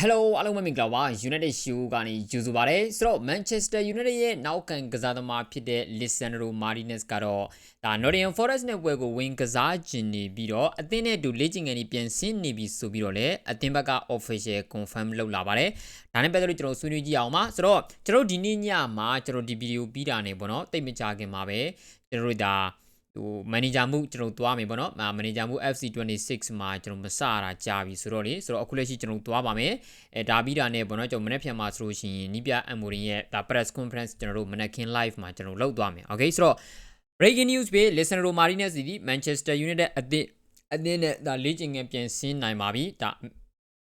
Hello အားလုံးပဲမင်္ဂလာပါ United Show ကနေကြိုဆိုပါရစေဆိုတော့ Manchester United ရဲ့နောက်ခံကစားသမားဖြစ်တဲ့ Lisandro Martinez ကတော့ဒါ Nottingham Forest နဲ့ပွဲကိုဝင်ကစားကျင်နေပြီးတော့အသင်းနဲ့အတူလေ့ကျင့်ခန်းကြီးပြန်ဆင်းနေပြီဆိုပြီးတော့လည်းအသင်းဘက်က official confirm လုပ်လာပါတယ်ဒါနဲ့ပတ်သက်လို့ကျွန်တော်ဆွေးနွေးကြည့်အောင်ပါဆိုတော့ကျွန်တော်ဒီနေ့ညမှာကျွန်တော်ဒီဗီဒီယိုပြီးတာနေပေါ့နော်တိတ်မကြခင်မှာပဲကျွန်တော်တို့ဒါ ဟိုမန်နေဂျာမှုကျွန်တော်သွားမယ်ပေါ့နော်မန်နေဂျာမှု FC26 မှာကျွန်တော်မစတာကြာပြီဆိုတော့လေဆိုတော့အခုလက်ရှိကျွန်တော်သွားပါမယ်အဲဒါပြီးတာနဲ့ပေါ့နော်ကျွန်တော်မနေ့ဖြန်မှာဆိုလို့ရှိရင်နီးပြအမ်မိုရင်ရဲ့ဒါ press conference ကျွန်တော်တို့မနေ့ခင် live မှာကျွန်တော်လုပ်သွားမယ် okay ဆိုတော့ breaking news ပဲ listener martinez ဒီ manchester united အသစ်အသင်းနဲ့ဒါလေ့ကျင့်ခန်းပြန်ဆင်းနိုင်ပါပြီဒါ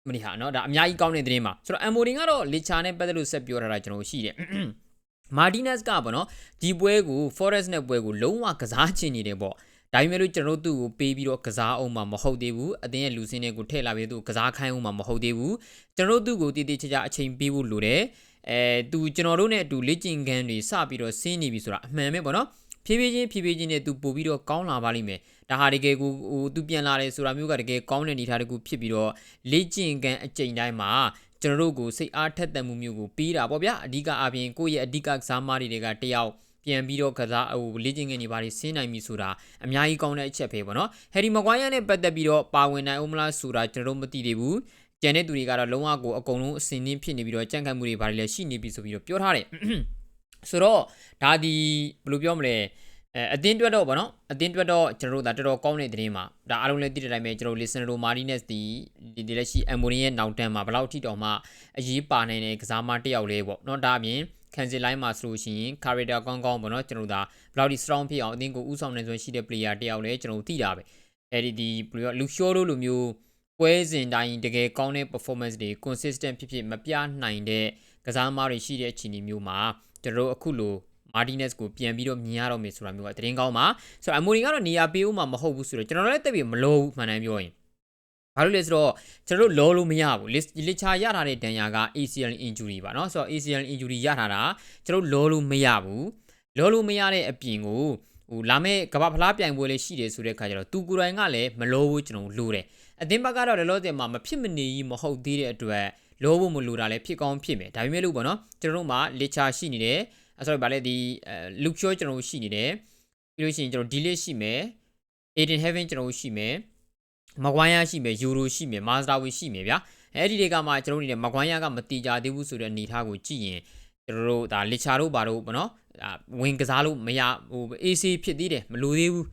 မနေ့ဟာနော်ဒါအများကြီးကောင်းတဲ့သတင်းပါဆိုတော့အမ်မိုရင်ကတော့ licha နဲ့ပတ်သက်လို့ဆက်ပြောထားတာကျွန်တော်ရှိတယ် မာဒီနက်စ်ကပေါ့နော်ဒီပွဲကို Forest နဲ့ပွဲကိုလုံးဝကစားချင်နေတယ်ပေါ့ဒါပေမဲ့လို့ကျွန်တော်တို့သူ့ကိုပေးပြီးတော့ကစားအောင်မှာမဟုတ်သေးဘူးအတင်းရဲ့လူစင်းတွေကိုထည့်လာပြီးသူ့ကစားခိုင်းအောင်မှာမဟုတ်သေးဘူးကျွန်တော်တို့သူ့ကိုတည်တည်ချာချာအချိန်ပေးဖို့လိုတယ်အဲသူကျွန်တော်တို့နဲ့အတူလေ့ကျင့်ခန်းတွေစပြီးတော့ဆင်းနေပြီဆိုတာအမှန်ပဲပေါ့နော်ဖြည်းဖြည်းချင်းဖြည်းဖြည်းချင်းနဲ့သူပို့ပြီးတော့ကောင်းလာပါလိမ့်မယ်ဒါဟာတကယ်ကိုဟိုသူပြန်လာတယ်ဆိုတာမျိုးကတကယ်ကောင်းတဲ့အနေအထားတခုဖြစ်ပြီးတော့လေ့ကျင့်ခန်းအချိန်တိုင်းမှာ ကျွန်တော်တို့ကိုစိတ်အားထက်သန်မှုမျိုးကိုပေးတာပေါ့ဗျာအဓိကအပြင်ကိုယ့်ရဲ့အဓိကကစားမတွေကတယောက်ပြန်ပြီးတော့ကစားဟိုလေ့ကျင့်ခန်းတွေဘာတွေဆင်းနိုင်ပြီဆိုတာအများကြီးကောင်းတဲ့အချက်ပဲပေါ့နော်ဟယ်ရီမကွိုင်းယာနဲ့ပတ်သက်ပြီးတော့ပါဝင်နိုင်အောင်မလားဆိုတာကျွန်တော်တို့မသိသေးဘူးကျန်တဲ့သူတွေကတော့လုံးဝကိုအကုန်လုံးအစင်းနှင်းဖြစ်နေပြီးတော့ကြန့်ခိုင်မှုတွေဘာတွေလဲရှိနေပြီဆိုပြီးတော့ပြောထားတယ်ဆိုတော့ဒါဒီဘယ်လိုပြောမလဲ အဲအတင်းတွက်တော့ဗောနော်အတင်းတွက်တော့ကျွန်တော်တို့ဒါတော်တော်ကောင်းတဲ့သတင်းမှာဒါအားလုံးလည်းသိတဲ့အတိုင်းပဲကျွန်တော် listener တို့ Martinez ဒီဒီလက်ရှိ Ammonia ရဲ့နောက်တန်းမှာဘယ်လောက်ထိတောင်မှအရေးပါနိုင်တဲ့ကစားမတစ်ယောက်လေးဗောနော်ဒါအပြင်ကန်စီလိုင်းမှာဆိုလို့ရှိရင် character ကောင်းကောင်းဗောနော်ကျွန်တော်ဒါဘယ်လောက်ထိ strong ဖြစ်အောင်အတင်းကိုဥဆောင်နေစွမ်းရှိတဲ့ player တစ်ယောက်လည်းကျွန်တော်သိတာပဲအဲဒီဒီဘယ်လိုလူရှော့တို့လိုမျိုးပွဲစဉ်တိုင်းတကယ်ကောင်းတဲ့ performance တွေ consistent ဖြစ်ဖြစ်မပြနိုင်တဲ့ကစားမတွေရှိတဲ့အခြေအနေမျိုးမှာကျွန်တော်တို့အခုလို မာတီနက်စ်ကိုပြန်ပြီးတော့မြင်ရတော့မယ်ဆိုတာမျိုးကသတင်းကောင်းပါဆိုတော့အမိုရီကတော့နေရာပေးဦးမှာမဟုတ်ဘူးဆိုတော့ကျွန်တော်လည်းတက်ပြီးမလို့မှန်တယ်ပြောရင်ဘာလို့လဲဆိုတော့ကျွန်တော်တို့လောလို့မရဘူးလစ်ချာရထားတဲ့ဒဏ်ရာက ACL injury ပါเนาะဆိုတော့ ACL injury ရထားတာကျွန်တော်လောလို့မရဘူးလောလို့မရတဲ့အပြင်ကိုဟိုလာမဲ့ကမ္ဘာဖလားပြိုင်ပွဲလေးရှိတယ်ဆိုတဲ့ခါကျတော့သူကိုယ်တိုင်ကလည်းမလို့ဘူးကျွန်တော်လိုတယ်အသင်းဘက်ကတော့လောလောဆယ်မှာမဖြစ်မနေကြီးမဟုတ်သေးတဲ့အတွက်လောဖို့မလိုတာလည်းဖြစ်ကောင်းဖြစ်မယ်ဒါပေမဲ့လို့ပေါ့နော်ကျွန်တော်တို့မှာလစ်ချာရှိနေတယ် အဲဆိုတော့ဗာလေဒီလူချောကျွန်တော်ရှိနေတယ်ပြီးလို့ရှိရင်ကျွန်တော် delete ရှိမယ် Aiden Heaven ကျွန်တော်ရှိမယ်မကွိုင်းရရှိမယ်ယူရိုရှိမယ်မာစတာဝီရှိမယ်ဗျာအဲ့ဒီတွေကမှကျွန်တော်တို့နေမကွိုင်းရကမတိကြသေးဘူးဆိုတဲ့အနေအထားကိုကြည့်ရင်ကျွန်တော်တို့ဒါလစ်ချာတို့ဘာတို့ပေါ့နော်ဒါဝင်ကစားလို့မရဟို AC ဖြစ်သေးတယ်မလိုသေးဘူး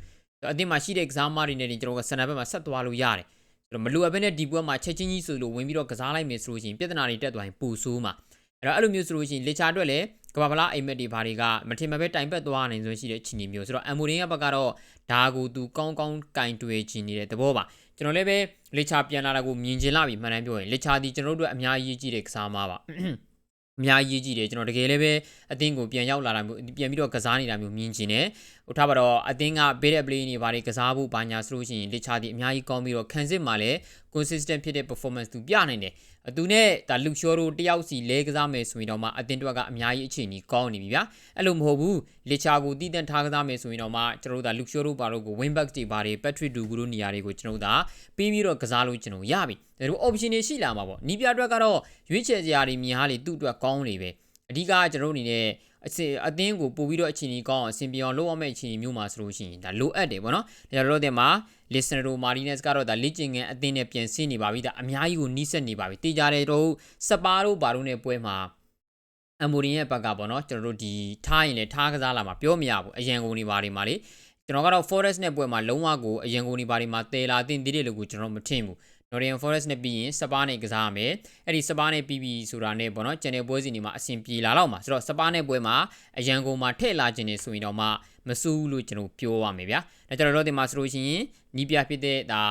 အတင်းမှာရှိတဲ့ကစားမတွေနဲ့ကျွန်တော်ကစနပ်ဘက်မှာဆက်သွားလို့ရတယ်ကျွန်တော်မလိုအပ်ဘဲနဲ့ဒီပွဲမှာချက်ချင်းကြီးဆိုလို့ဝင်ပြီးတော့ကစားလိုက်မယ်ဆိုလို့ရှိရင်ပြဿနာတွေတက်သွားရင်ပူဆိုးမှာအဲ့တော့အဲ့လိုမျိုးဆိုလို့ရှိရင်လစ်ချာအတွက်လည်း ကဘာပလာအိမ်မက်တွေဘာတွေကမထင်မှပဲတိုင်ပတ်သွားနိုင်စွမ်းရှိတဲ့အခြေအနေမျိုးဆိုတော့အမ်မိုရင်ရဲ့ဘက်ကတော့ဒါကိုသူကောင်းကောင်းကင်တွေ့ချင်နေတဲ့သဘောပါကျွန်တော်လည်းပဲလစ်ချာပြန်လာတာကိုမြင်ချင်လာပြီမှန်တမ်းပြောရင်လစ်ချာဒီကျွန်တော်တို့အတွက်အများကြီးကြီးတဲ့ကစားမားပါအများကြီးကြီးတယ်ကျွန်တော်တကယ်လည်းပဲအသင်းကိုပြန်ရောက်လာတာမျိုးပြန်ပြီးတော့ကစားနေတာမျိုးမြင်ကျင်တယ်ဟိုထားပါတော့အသင်းကဘေးတဲ့ play တွေဘာတွေကစားဖို့ဘာညာဆိုလို့ရှိရင်လစ်ချာဒီအများကြီးကောင်းပြီးတော့ခံစစ်မှာလည်း consistent ဖြစ်တဲ့ performance သူပြနိုင်တယ် သူနဲ့ဒါလူရှောတို့တယောက်စီလဲကစားမယ်ဆိုရင်တော့မှအသင်းတွက်ကအများကြီးအခြေအနေကောင်းနေပြီဗျာအဲ့လိုမဟုတ်ဘူးလစ်ချာကိုတည်တံ့ထားကစားမယ်ဆိုရင်တော့မှကျွန်တော်တို့ဒါလူရှောတို့ဘာလို့ကို win back တွေဘာတွေ Patrick Dugu တို့နေရာတွေကိုကျွန်တော်တို့ဒါပြီးပြီးတော့ကစားလို့ကျွန်တော်ရပြီဒါတို့ option တွေရှိလာမှာပေါ့နီးပြအတွက်ကတော့ရွေးချယ်စရာတွေများလေသူ့အတွက်ကောင်းနေပဲ အဓိကကျွန်တော်တို့အနေနဲ့အစအသင်းကိုပို့ပြီးတော့အခြေအနေကောင်းအောင်အဆင်ပြေအောင်လုပ်ရမယ့်အခြေအနေမျိုးမှာဆိုလို့ရှိရင်ဒါလိုအပ်တယ်ပေါ့နော်ဒါကြောင့်တော့တဲ့မှာ Listener Martinez ကတော့ဒါလေ့ကျင့်ခန်းအသင်းနဲ့ပြန်ဆင်းနေပါပြီဒါအများကြီးကိုနီးစပ်နေပါပြီတေးကြတယ်တော့စပါတို့ဘာတို့နဲ့ပွဲမှာအမိုရင်ရဲ့ဘက်ကပေါ့နော်ကျွန်တော်တို့ဒီထားရင်လည်းထားကစားလာမှာပြောမရဘူးအရန်ကုန်နေပါတွေမှာလေကျွန်တော်ကတော့ Forest နဲ့ပွဲမှာလုံးဝကိုအရန်ကုန်နေပါတွေမှာတဲလာတင်သေးတယ်လို့ကိုကျွန်တော်မထင်ဘူး Nottingham Forest နဲ့ပြီးရင်စပါးနဲ့ကစားရမယ်အဲ့ဒီစပါးနဲ့ပြီးပြီဆိုတာနဲ့ပေါ့နော်ကျန်တဲ့ပွဲစဉ်တွေမှာအဆင်ပြေလာတော့မှာဆိုတော့စပါးနဲ့ပွဲမှာအရန်ကုန်မှာထည့်လာခြင်းနေဆိုရင်တော့မှမစူးလို့ကျွန်တော်ပြောရမယ်ဗျာဒါကျွန်တော်တို့ဒီမှာဆိုလို့ရှိရင်နီးပြဖြစ်တဲ့ဒါ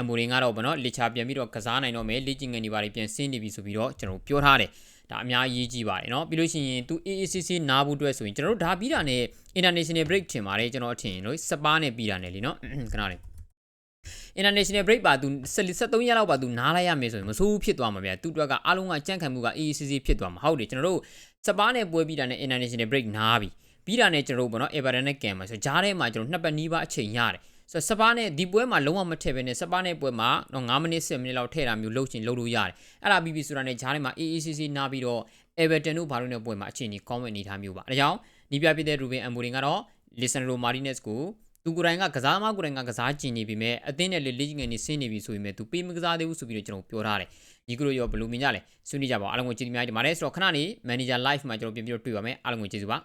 အမိုရင်ကတော့ဗောနော်လစ်ချာပြန်ပြီးတော့ကစားနိုင်တော့မယ်လေ့ကျင့်ငယ်တွေပါတယ်ပြန်ဆင်းနေပြီဆိုပြီးတော့ကျွန်တော်ပြောထားတယ်ဒါအများကြီးကြီးပါတယ်เนาะပြီးလို့ရှိရင်သူ AACC နားဖို့အတွက်ဆိုရင်ကျွန်တော်တို့ဒါပြီးတာနဲ့ international break ထင်ပါတယ်ကျွန်တော်အထင်လို့စပါးနဲ့ပြီးတာနဲ့လीเนาะခဏလေး international break ပါသူ73ရက်လောက်ပါသူနားလိုက်ရမယ်ဆိုရင်မဆိုးဖြစ်သွားမှာဗျာသူတို့ကအားလုံးကကြန့်ခံမှုက AACC ဖြစ်သွားမှာဟုတ်တယ်ကျွန်တော်တို့စပါးနဲ့ပွဲပြီးတာနဲ့ international break နားပြီပြီးတာနဲ့ကျွန်တော်တို့ပေါ့နော် Everton နဲ့ Cam မှာဆိုကြားထဲမှာကျွန်တော်နှစ်ပတ်နီးပါအချိန်ရတယ်ဆိုတော့စပါးနဲ့ဒီပွဲမှာလုံးဝမထည့်ဘဲနဲ့စပါးနဲ့ပွဲမှာတော့9မိနစ်10မိနစ်လောက်ထည့်တာမျိုးလုပ်ချင်လုပ်လို့ရတယ်အဲ့ဒါပြီးပြီဆိုတာနဲ့ဂျားထဲမှာ AACC နားပြီးတော့ Everton တို့ဘာလို့နဲ့ပွဲမှာအခြေအနေကောင်းမဲ့အနေထားမျိုးပါအဲဒါကြောင့်နီးပြဖြစ်တဲ့ Ruben Amorim ကတော့ Lisandro Martinez ကို သူကိုယ်တိုင်ကကစားသမားကိုယ်တိုင်ကကစားကျင်နေပြီမဲ့အသင်းနဲ့လေလေ့ငယ်နေဆင်းနေပြီဆိုပေမဲ့သူပေးမကစားသေးဘူးဆိုပြီးတော့ကျွန်တော်ပြောထားတယ်ဒီကလိုရောဘယ်လိုမြင်ကြလဲဆွေးနွေးကြပါဦးအားလုံးကိုကျေးဇူးများတင်ပါတယ်ဆိုတော့ခဏနေ Manager Live မှာကျွန်တော်ပြန်ပြီးတော့တွေ့ပါမယ်အားလုံးကိုကျေးဇူးပါ